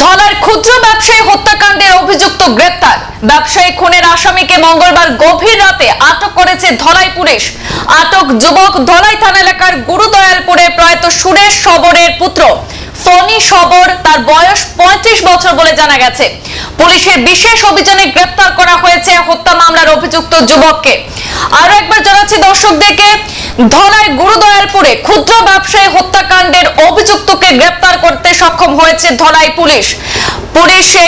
ধলার ক্ষুদ্র ব্যবসায়ী হত্যাকাণ্ডের অভিযুক্ত গ্রেপ্তার। ব্যবসায়ী খুনের আসামিকে মঙ্গলবার গভীর রাতে আটক করেছে ধলাই পুলিশ। আটক যুবক ধলাই থানা এলাকার গুরুদয়ালপুরে প্রয়াত সুরেশ সবরের পুত্র। ফনি সবর তার বয়স পঁয়ত্রিশ বছর বলে জানা গেছে। পুলিশের বিশেষ অভিযানে গ্রেপ্তার করা হয়েছে হত্যা মামলার অভিযুক্ত যুবককে। আরও একবার জানাচ্ছি দর্শকদেরকে, ধলাই গুরুদয়ালপুরে ক্ষুদ্র ব্যবসায়ী হত্যাকাণ্ডের অভিযুক্তকে গ্রেপ্তার হয়েছে ধলাই পুলিশ। পুলিশে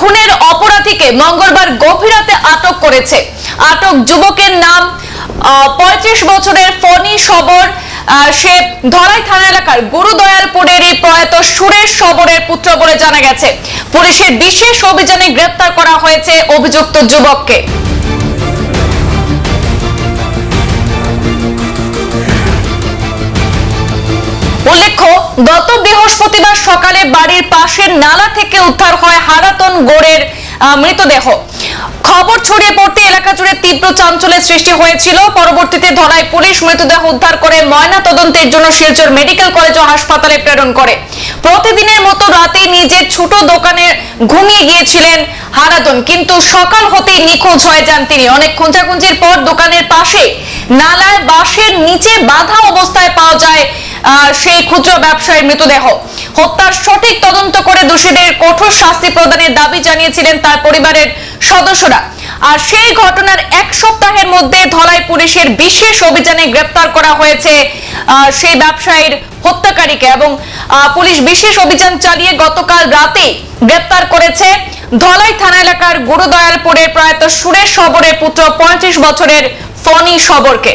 খুনের অপরাধীকে মঙ্গলবার গভীর রাতে আটক করেছে। আটক যুবকের নাম পঁয়ত্রিশ বছরের ফনি সবর সে ধলাই থানা এলাকার গুরুদয়ালপুরেরই প্রয়াত সুরেশ সবরের পুত্র বলে জানা গেছে। পুলিশের বিশেষ অভিযানে গ্রেপ্তার করা হয়েছে অভিযুক্ত যুবককে। উল্লেখ্য গত বৃহস্পতিবার সকালে বাড়ির পাশের নালা থেকে উদ্ধার হয় হারাতন গোড়ের মৃতদেহ। খবর ছড়িয়ে পড়তে এলাকা জুড়ে তীব্র চাঞ্চল্যের সৃষ্টি হয়েছিল। পরবর্তীতে ধলাই পুলিশ মৃতদেহ উদ্ধার করে ময়না তদন্তের জন্য শিলচর মেডিকেল কলেজ ও হাসপাতালে প্রেরণ করে। প্রতিদিনের মতো রাতে নিজের ছোট দোকানে ঘুমিয়ে গিয়েছিলেন হারাতন। কিন্তু সকাল হতেই নিখোঁজ হয়ে যান তিনি। অনেক খোঁজাখুঁজির পর দোকানের পাশে নালায় বাঁশের নিচে বাধা অবস্থায় পাওয়া যায় সেই ক্ষুদ্র ব্যবসায়ীর মৃতদেহ। হত্যার সঠিক তদন্ত করে দোষীদের কঠোর শাস্তি প্রদানের দাবি জানিয়েছিলেন তার পরিবারের সদস্যরা। আর সেই ঘটনার এক সপ্তাহের মধ্যে ধলাই পুলিশের বিশেষ অভিযানে গ্রেপ্তার করা হয়েছে সেই ব্যবসায়ীর হত্যাকারীকে এবং পুলিশ বিশেষ অভিযান চালিয়ে গতকাল রাতে গ্রেপ্তার করেছে ধলাই থানা এলাকার গুরুদয়ালপুরের প্রয়াত সুরেশ সবরের পুত্র পঁয়ত্রিশ বছরের ফনি সবরকে।